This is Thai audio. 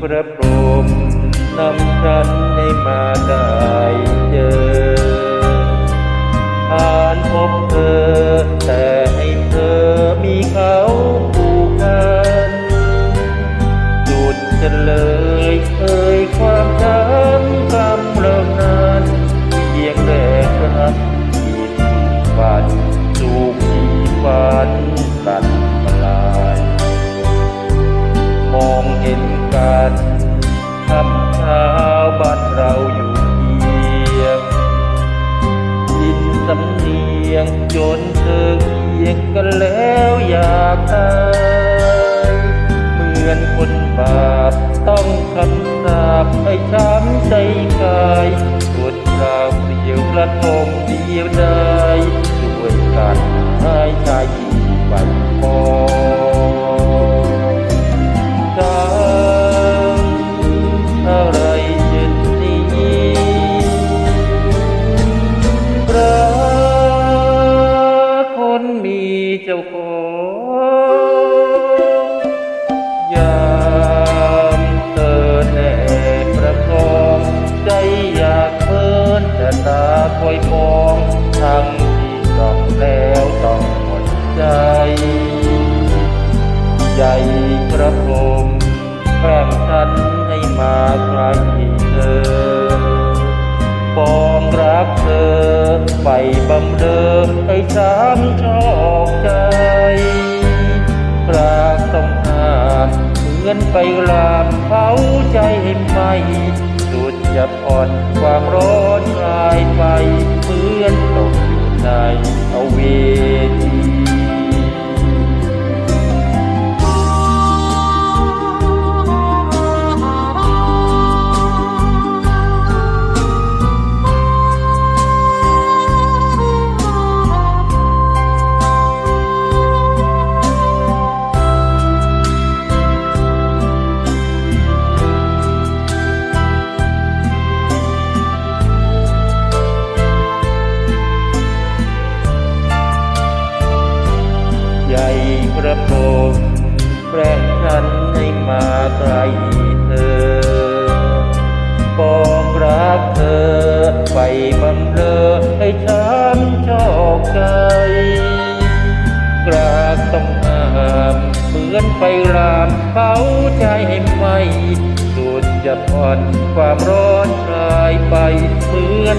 พระพรหมนำฉันให้มาได้เจอ อยากตายเหมือนคนบาปต้องคำสาปให้ช้ำใจกายปวดราวเปลี่ยวกระทงเดียวได้ด้าคอยมองทั้งที่ต้องแล้วต้องหมดใจ ใจกระผมแกล้งฉันให้มาใกล้เธอปองรักเธอไปบำเรอให้ช้ำชอกใจรากต้องหาเหมือนไปลามเผาใจให้ไหมสุด จะผ่อนความร้อนคลายไปเหมือนตกอยู่ในเอาเวน ระโปรงแกล้งฉันให้มาใกล้เธอปองรักเธอ ไปบำเรอให้ช้ำชอกใจกรากต้องห้ามเหมือนไฟรามเผาใจให้ไหมสุดจะผ่อนความร้อนคลายไปเหมือน